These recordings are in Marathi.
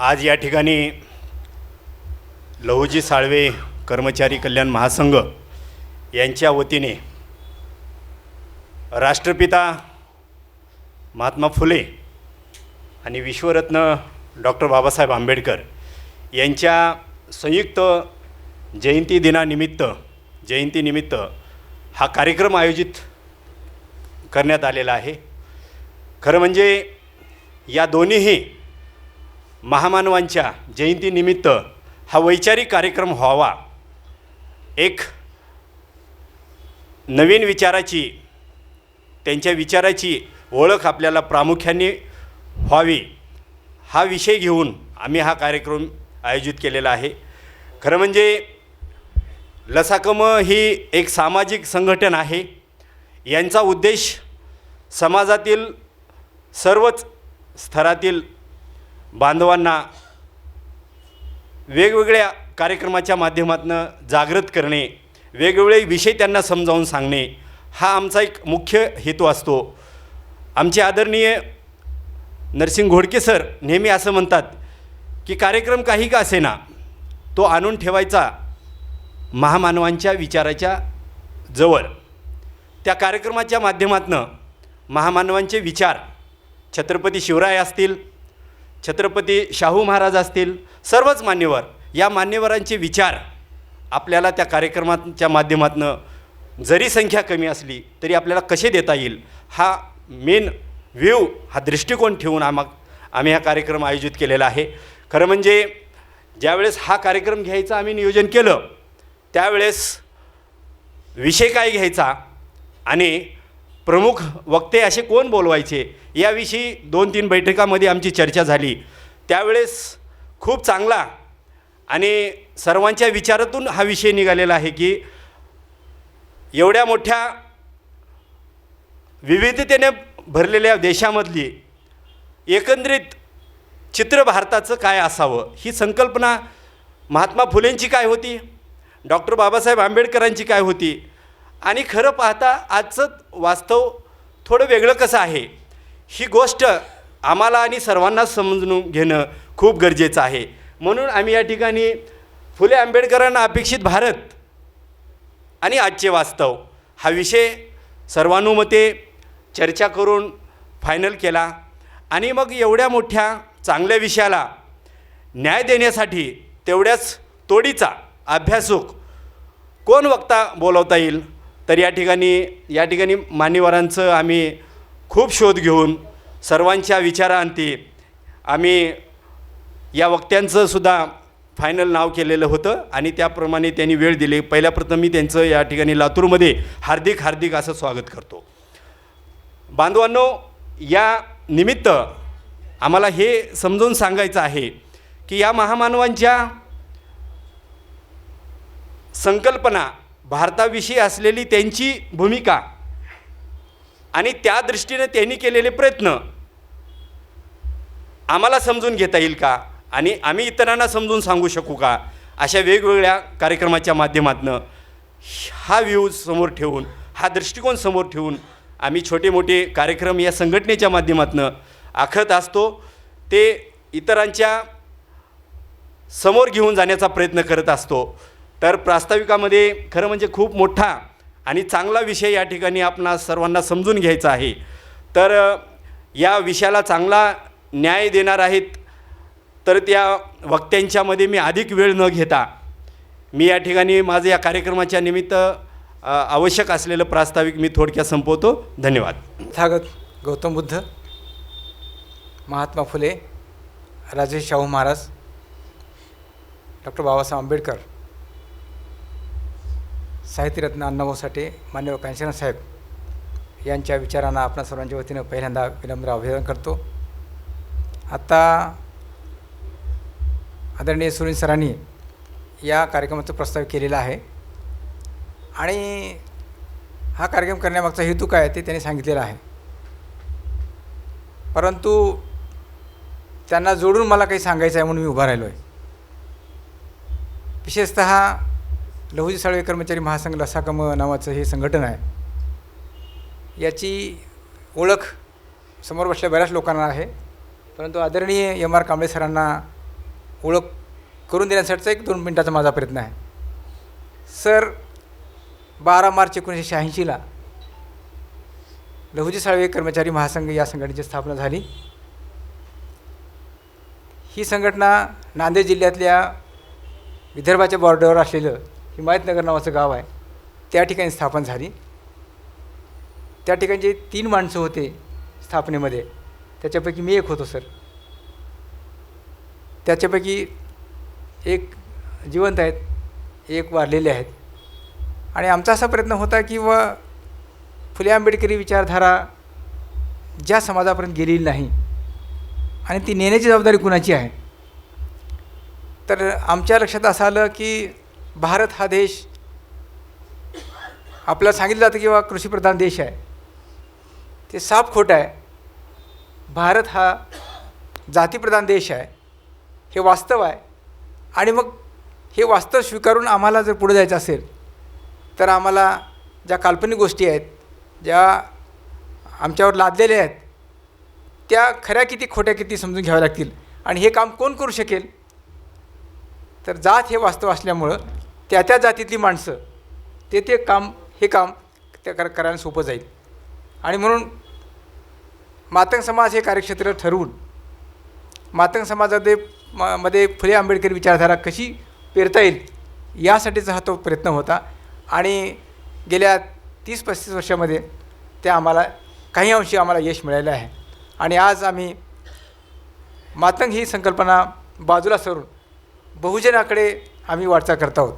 आज या ठिकाणी लहुजी साळवे कर्मचारी कल्याण महासंघ यांच्या वतीने राष्ट्रपिता महात्मा फुले आणि विश्वरत्न डॉक्टर बाबासाहेब आंबेडकर यांच्या संयुक्त जयंती दिनानिमित्त जयंतीनिमित्त हा कार्यक्रम आयोजित करण्यात आलेला आहे. खरं म्हणजे या दोन्हीही महामानवांच्या जयंतीनिमित्त हा वैचारिक कार्यक्रम व्हावा. एक नवीन विचाराची त्यांच्या विचाराची ओळख आपल्याला प्रामुख्याने व्हावी हा विषय घेऊन आम्ही हा कार्यक्रम आयोजित केलेला आहे. खरं म्हणजे लसाकम ही एक सामाजिक संघटन आहे. यांचा उद्देश समाजातील सर्वच स्तरातील बांधवांना वेगवेगळ्या कार्यक्रमाच्या माध्यमातून जागृत करणे वेगवेगळे विषय त्यांना समजावून सांगणे हा आमचा एक मुख्य हेतू असतो. आमचे आदरणीय नरसिंग घोडके सर नेहमी असं म्हणतात की कार्यक्रम काही का असेना तो आणून ठेवायचा महामानवांच्या विचाराच्या जवळ. त्या कार्यक्रमाच्या माध्यमातून महामानवांचे विचार छत्रपती शिवराय असतील छत्रपती शाहू महाराज असतील सर्वच मान्यवर. या मान्यवरांचे विचार आपल्याला त्या कार्यक्रमाच्या माध्यमातून जरी संख्या कमी असली तरी आपल्याला कसे देता येईल हा मेन व्ह्यू हा दृष्टिकोन ठेवून आम्हा आम्ही हा कार्यक्रम आयोजित केलेला आहे. खरं म्हणजे ज्यावेळेस हा कार्यक्रम घ्यायचा आम्ही नियोजन केलं त्यावेळेस विषय काय घ्यायचा आणि प्रमुख वक्ते असे कोण बोलवायचे? याविषयी दोन तीन बैठकामध्ये आमची चर्चा झाली. त्यावेळेस खूप चांगला आणि सर्वांच्या विचारातून हा विषय निघालेला आहे की एवढ्या मोठ्या विविधतेने भरलेल्या देशामधली एकंदरीत चित्र भारताचं काय असावं? ही संकल्पना महात्मा फुलेंची काय होती? डॉक्टर बाबासाहेब आंबेडकरांची काय होती? आणि खरं पाहता आजचं वास्तव थोडं वेगळं कसं आहे? ही गोष्ट आम्हाला आणि सर्वांना समजून घेणं खूप गरजेचं आहे. म्हणून आम्ही या ठिकाणी फुले आंबेडकरांना अपेक्षित भारत आणि आजचे वास्तव हा विषय सर्वानुमते चर्चा करून फायनल केला. आणि मग एवढ्या मोठ्या चांगल्या विषयाला न्याय देण्यासाठी तेवढ्याच तोडीचा अभ्यासूक कोण वक्ता बोलवता येईल? तर या ठिकाणी या ठिकाणी मान्यवरांचं आम्ही खूप शोध घेऊन सर्वांच्या विचारांती आम्ही या वक्त्यांचं सुद्धा फायनल नाव केलेलं होतं आणि त्याप्रमाणे त्यांनी वेळ दिली. पहिल्या प्रथम मी त्यांचं या ठिकाणी लातूरमध्ये हार्दिक हार्दिक असं स्वागत करतो. बांधवांनो या निमित्त आम्हाला हे समजून सांगायचं आहे की या महामानवांच्या संकल्पना भारताविषयी असलेली त्यांची भूमिका आणि त्या दृष्टीने त्यांनी केलेले प्रयत्न आम्हाला समजून घेता येईल का? आणि आम्ही इतरांना समजून सांगू शकू का? अशा वेगवेगळ्या कार्यक्रमाच्या माध्यमातून हा व्ह्यू समोर ठेवून हा दृष्टिकोन समोर ठेवून आम्ही छोटे मोठे कार्यक्रम या संघटनेच्या माध्यमातून आखत असतो. ते इतरांच्या समोर घेऊन जाण्याचा प्रयत्न करत असतो. तर प्रास्ताविकामध्ये खरं म्हणजे खूप मोठा आणि चांगला विषय या ठिकाणी आपणा सर्वांना समजून घ्यायचा आहे. तर या विषयाला चांगला न्याय देणार आहेत. तर त्या वक्त्यांच्यामध्ये मी अधिक वेळ न घेता मी या ठिकाणी माझं या कार्यक्रमाच्या निमित्त आवश्यक असलेलं प्रास्ताविक मी थोडक्यात संपवतो. धन्यवाद. स्वागत गौतम बुद्ध महात्मा फुले राजे शाहू महाराज डॉक्टर बाबासाहेब आंबेडकर. साहित्यरत्न अण्णाभाऊ साठे मान्यवर कांचन साहेब यांच्या विचारांना आपणा सर्वांच्या वतीनं पहिल्यांदा विनम्र अभिवादन करतो. आत्ता आदरणीय सुनील सरांनी या कार्यक्रमाचा प्रस्ताव केलेला आहे. आणि हा कार्यक्रम करण्यामागचा हेतू काय ते त्यांनी सांगितलेला आहे. परंतु त्यांना जोडून मला काही सांगायचं आहे म्हणून मी उभा राहिलो आहे विशेषत लहुजी साळवे कर्मचारी महासंघ लसाकम नावाचं हे संघटन आहे. याची ओळख समोर बसल्या बऱ्याच लोकांना आहे. परंतु आदरणीय एम आर कांबळे सरांना ओळख करून देण्यासाठीचा एक दोन मिनटाचा माझा प्रयत्न आहे. सर बारा मार्च एकोणीसशे शहाऐंशीला लहुजी साळवे कर्मचारी महासंघ या संघटनेची स्थापना झाली. ही संघटना नांदेड जिल्ह्यातल्या विदर्भाच्या बॉर्डरवर असलेलं हिमायतनगर नावाचं गाव आहे. त्या ठिकाणी स्थापन झाली. त्या ठिकाणी जे तीन माणसं होते स्थापनेमध्ये त्याच्यापैकी मी एक होतो सर. त्याच्यापैकी एक जिवंत आहेत एक वारलेले आहेत. आणि आमचा असा प्रयत्न होता की व फुले आंबेडकरी विचारधारा ज्या समाजापर्यंत गेलेली नाही आणि ती नेण्याची जबाबदारी कुणाची आहे? तर आमच्या लक्षात असं आलं की भारत हा देश आपल्याला सांगितलं जातं की बा कृषीप्रधान देश आहे. ते साफ खोटं आहे. भारत हा जातीप्रधान देश आहे. हे वास्तव आहे. आणि मग हे वास्तव स्वीकारून आम्हाला जर पुढे जायचं असेल तर आम्हाला ज्या काल्पनिक गोष्टी आहेत ज्या आमच्यावर लादलेल्या आहेत त्या खऱ्या किती खोट्या किती समजून घ्याव्या लागतील. आणि हे काम कोण करू शकेल? तर जात हे वास्तव असल्यामुळं त्या त्या जातीतली माणसं ते ते काम हे काम त्या कर करायला सोपं जाईल. आणि म्हणून मातंग समाज हे कार्यक्षेत्र ठरवून मातंग समाजामध्ये म- मध्ये फुले आंबेडकर विचारधारा कशी पेरता येईल यासाठीचा हा तो प्रयत्न होता. आणि गेल्या तीस पस्तीस वर्षामध्ये त्या आम्हाला काही अंशी आम्हाला यश मिळालं आहे. आणि आज आम्ही मातंग ही संकल्पना बाजूला सरून बहुजनाकडे आम्ही वाटचाल करत आहोत.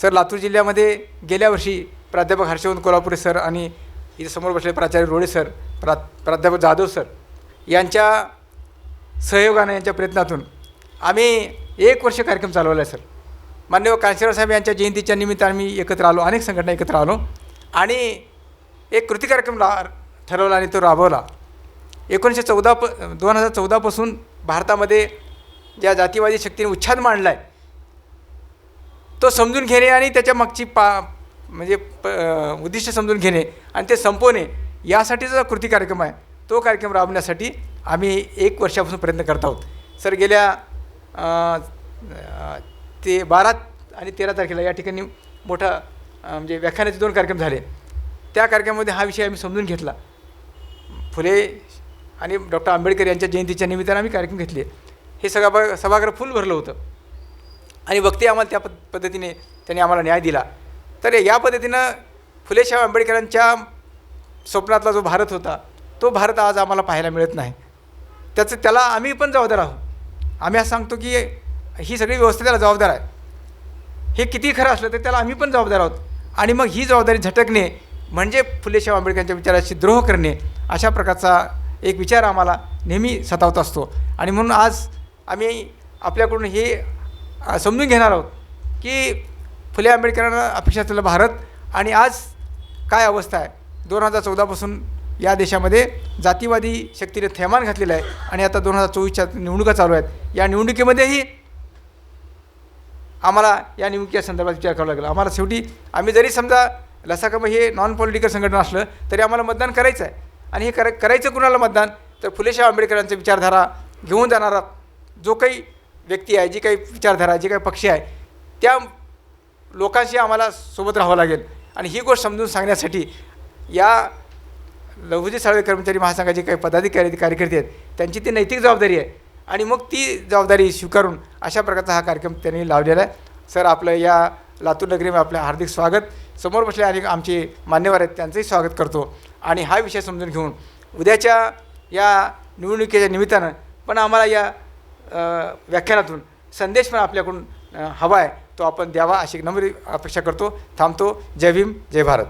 सर लातूर जिल्ह्यामध्ये गेल्या वर्षी प्राध्यापक हर्षवंत कोल्हापुरे सर आणि इथे समोर बसले प्राचार्य रोडे सर प्रा प्राध्यापक जाधव सर यांच्या सहयोगाने यांच्या प्रयत्नातून आम्ही एक वर्ष कार्यक्रम चालवला आहे सर. मान्यवर कांशीराव साहेब यांच्या जयंतीच्या निमित्ताने आम्ही एकत्र आलो अनेक संघटना एकत्र आलो आणि एक कृती कार्यक्रम ला ठरवला आणि तो राबवला. एकोणीसशे चौदा प दोन हजार चौदापासून भारतामध्ये ज्या जातीवादी शक्तीने उच्छाद मांडला आहे तो समजून घेणे आणि त्याच्या मागची पा म्हणजे प उद्दिष्ट समजून घेणे आणि ते संपवणे यासाठीचा कृती कार्यक्रम आहे. तो कार्यक्रम राबवण्यासाठी आम्ही एक वर्षापासून प्रयत्न करत आहोत. सर गेल्या ते बारा आणि तेरा तारखेला या ठिकाणी मोठा म्हणजे व्याख्यानाचे दोन कार्यक्रम झाले. त्या कार्यक्रमामध्ये हा विषय आम्ही समजून घेतला. फुले आणि डॉक्टर आंबेडकर यांच्या जयंतीच्या निमित्तानं आम्ही कार्यक्रम घेतले. हे सभा सभागृह फुल भरलं होतं. आणि वक्ते आम्हाला त्या पद पद्धतीने त्यांनी आम्हाला न्याय दिला. तर या पद्धतीनं फुलेशाह आंबेडकरांच्या स्वप्नातला जो भारत होता तो भारत आज आम्हाला पाहायला मिळत नाही. त्याचं त्याला आम्ही पण जबाबदार आहोत. आम्ही असं सांगतो की ही सगळी व्यवस्था त्याला जबाबदार आहे. हे किती खरं असलं तर त्याला आम्ही पण जबाबदार आहोत. आणि मग ही जबाबदारी झटकणे म्हणजे फुलेशाह आंबेडकरांच्या विचाराशी द्रोह करणे अशा प्रकारचा एक विचार आम्हाला नेहमी सतावत असतो. आणि म्हणून आज आम्ही आपल्याकडून हे समजून घेणार आहोत की फुले आंबेडकरांना अपेक्षा असलेला भारत आणि आज काय अवस्था आहे? दोन हजार चौदापासून या देशामध्ये जातीवादी शक्तीने थैमान घातलेलं आहे आणि आता दोन हजार चोवीसच्या निवडणुका चालू आहेत. या निवडणुकीमध्येही आम्हाला या निवडणुकीच्या संदर्भात विचार करावा लागला. आम्हाला शेवटी आम्ही जरी समजा लसाकम हे नॉन पॉलिटिकल संघटना असलं तरी आम्हाला मतदान करायचं आहे. आणि हे कर करायचं कुणाला मतदान? तर फुलेशाह आंबेडकरांचा विचारधारा घेऊन जाणारा जो काही व्यक्ती आहे जी काही विचारधारा जे काही पक्षी आहे त्या लोकांशी आम्हाला सोबत राहावं लागेल. आणि ही गोष्ट समजून सांगण्यासाठी या लघुजी साळवे कर्मचारी महासंघाचे काही पदाधिकारी कार्यकर्ते आहेत त्यांची ती नैतिक जबाबदारी आहे. आणि मग ती जबाबदारी स्वीकारून अशा प्रकारचा हा कार्यक्रम त्यांनी लावलेला आहे. सर आपलं या लातूर नगरीमध्ये आपलं हार्दिक स्वागत. समोर बसले आणि आमचे मान्यवर आहेत त्यांचंही स्वागत करतो. आणि हा विषय समजून घेऊन उद्याच्या या निवडणुकीच्या निमित्तानं पण आम्हाला या व्याख्यानातून संदेश पण आपल्याकडून हवा आहे तो आपण द्यावा अशी नम्र अपेक्षा करतो. थांबतो. जय भीम जय भारत.